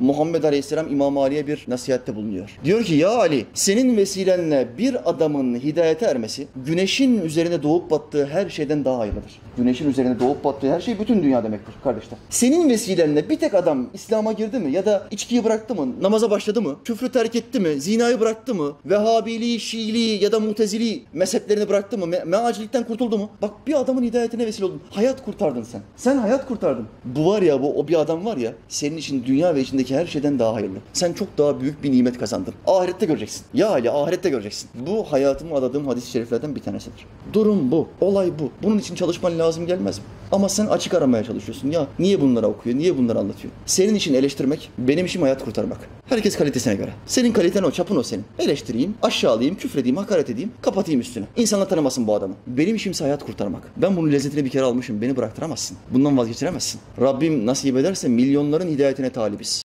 Muhammed Aleyhisselam İmam Ali'ye bir nasihatte bulunuyor. Diyor ki ya Ali senin vesilenle bir adamın hidayete ermesi güneşin üzerine doğup battığı her şeyden daha hayırlıdır. Güneşin üzerine doğup battığı her şey bütün dünya demektir kardeşler. Senin vesilenle bir tek adam İslam'a girdi mi ya da içkiyi bıraktı mı, namaza başladı mı, küfrü terk etti mi, zinayı bıraktı mı, Vehhabiliği, Şiiliği ya da Mutezili mezheplerini bıraktı mı, me- kurtuldu mu? Bak bir adamın hidayetine vesile oldun. Hayat kurtardın sen. Sen hayat kurtardın. Bu var ya bu o bir adam var ya senin için dünya ve içindeki her şeyden daha hayırlı. Sen çok daha büyük bir nimet kazandın. Ahirette göreceksin. Ya Ali ahirette göreceksin. Bu hayatımı adadığım hadis-i şeriflerden bir tanesidir. Durum bu. Olay bu. Bunun için çalışman lazım gelmez mi? Ama sen açık aramaya çalışıyorsun. Ya niye bunları okuyor? Niye bunları anlatıyor? Senin için eleştirmek, benim işim hayat kurtarmak. Herkes kalitesine göre. Senin kaliten o, çapın o senin. Eleştireyim, aşağılayayım, küfredeyim, hakaret edeyim, kapatayım üstüne. İnsanlar tanımasın bu adamı. Benim işimse hayat kurtarmak. Ben bunun lezzetini bir kere almışım. Beni bıraktıramazsın. Bundan vazgeçiremezsin. Rabbim nasip ederse milyonların hidayetine talibiz.